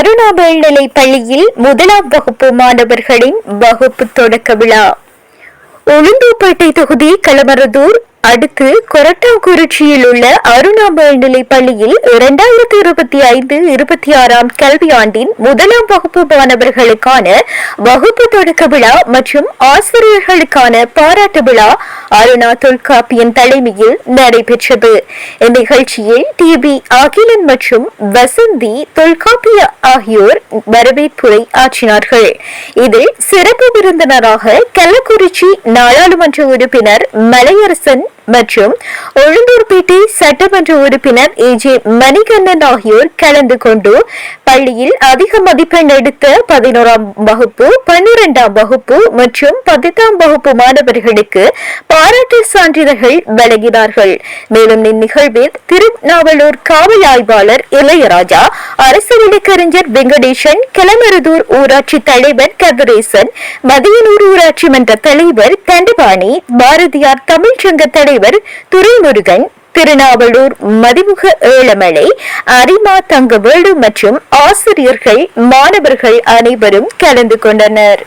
அருணா மேல்நிலை பள்ளியில் முதலாம் வகுப்பு மாணவர்களின் வகுப்பு தொடக்க விழா. உளுந்தூப்பேட்டை தொகுதி களமரதூர் அடுத்து கொரட்டாங்குறிச்சியில் உள்ள அருணா பள்ளியில் இரண்டாயிரத்தி இருபத்தி ஐந்து இருபத்தி ஆறாம் கல்வியாண்டின் முதலாம் வகுப்பு மாணவர்களுக்கான வகுப்பு தொடக்க விழா மற்றும் ஆசிரியர்களுக்கான பாராட்டு விழா அருணா தொல்காப்பியன் தலைமையில் நடைபெற்றது. இந்நிகழ்ச்சியில் டிபி அகிலன் மற்றும் வசந்தி தொல்காப்பிய ஆகியோர் வரவேற்புரை ஆற்றினார்கள். இதில் சிறப்பு விருந்தினராக கள்ளக்குறிச்சி நாடாளுமன்ற உறுப்பினர் மலையரசன் மற்றும் உளுந்தூர்பேட்டை சட்டமன்ற உறுப்பினர் ஏ ஜே மணிகண்ணன் ஆகியோர் கலந்து கொண்டு பள்ளியில் அதிக மதிப்பெண் எடுத்த பதினோராம் வகுப்பு பன்னிரெண்டாம் வகுப்பு மற்றும் பத்தாம் வகுப்பு மாணவர்களுக்கு பாராட்டு சான்றிதழ்கள் வழங்கினார்கள். மேலும் இந்நிகழ்வில் திருநாவலூர் காவல் ஆய்வாளர் இளையராஜா அரசு வழக்கறிஞர் வெங்கடேசன் கிளமருதூர் ஊராட்சி தலைவர் கதிரேசன் மதியனூர் ஊராட்சி மன்ற தலைவர் தண்டபாணி பாரதியார் தமிழ்ச்சங்க தலைவர் துரைமுருகன் திருநாவலூர் மதிமுக ஏழமலை அரிமா தங்கவேடு மற்றும் ஆசிரியர்கள் மாணவர்கள் அனைவரும் கலந்து கொண்டனர்.